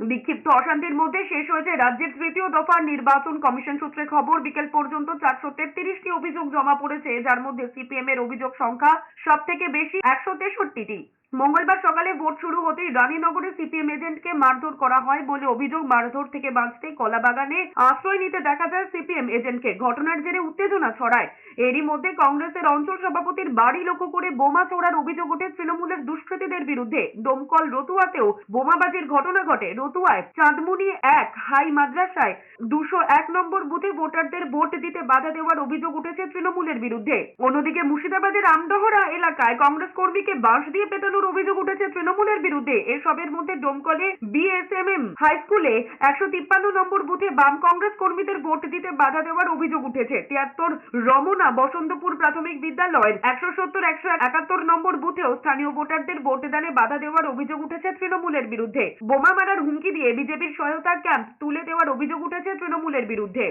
বিক্ষিপ্ত অশান্তির মধ্যে শেষ হয়েছে রাজ্যের তৃতীয় দফার নির্বাচন কমিশন সূত্রে খবর, বিকেল পর্যন্ত চারশো তেত্রিশটি অভিযোগ জমা পড়েছে, যার মধ্যে সিপিএম এর অভিযোগ সংখ্যা সব থেকে বেশি একশো তেষট্টিটি। মঙ্গলবার সকালে ভোট শুরু হতেই রানীনগরে সিপিএম এজেন্টকে মারধর করা হয় বলে অভিযোগ মারধর থেকে বাঁচতে কলাবাগানে আশ্রয় নিতে দেখা যায় সিপিএম এজেন্টকে। ঘটনার জেরে উত্তেজনা ছড়ায়। এরই মধ্যে কংগ্রেসের অঞ্চল সভাপতির বাড়ি লক্ষ্য করে বোমা ছোড়ার অভিযোগ ওঠে তৃণমূলের দুষ্কৃতীদের বিরুদ্ধে। দমকল রতুয়াতেও বোমাবাজির ঘটনা ঘটে। রতুয়ায় চাঁদমুনি এক, হাই মাদ্রাসায় দুশো এক নম্বর বুথে ভোটারদের ভোট দিতে বাধা দেওয়ার অভিযোগ উঠেছে তৃণমূলের বিরুদ্ধে। অন্যদিকে মুর্শিদাবাদের আমদহরা এলাকায় কংগ্রেস কর্মীকে বাঁশ দিয়ে পেটানোর অভিযোগ উঠেছে তৃণমূলের বিরুদ্ধে। এসবের মধ্যে ডোমকলে বিএসএমএম হাই স্কুলে একশো তিপ্পান্ন নম্বর বুথে বাম কংগ্রেস কর্মীদের ভোট দিতে বাধা দেওয়ার অভিযোগ উঠেছে। তিয়াত্তর রমনা বসন্তপুর প্রাথমিক বিদ্যালয়ের একশো সত্তর, একশো একাত্তর নম্বর বুথেও স্থানীয় ভোটারদের ভোট দানে বাধা দেওয়ার অভিযোগ উঠেছে তৃণমূলের বিরুদ্ধে। বোমা মারার হুমকি দিয়ে বিজেপির সহায়তা ক্যাম্প তুলে দেওয়ার অভিযোগ উঠেছে তৃণমূলের বিরুদ্ধে।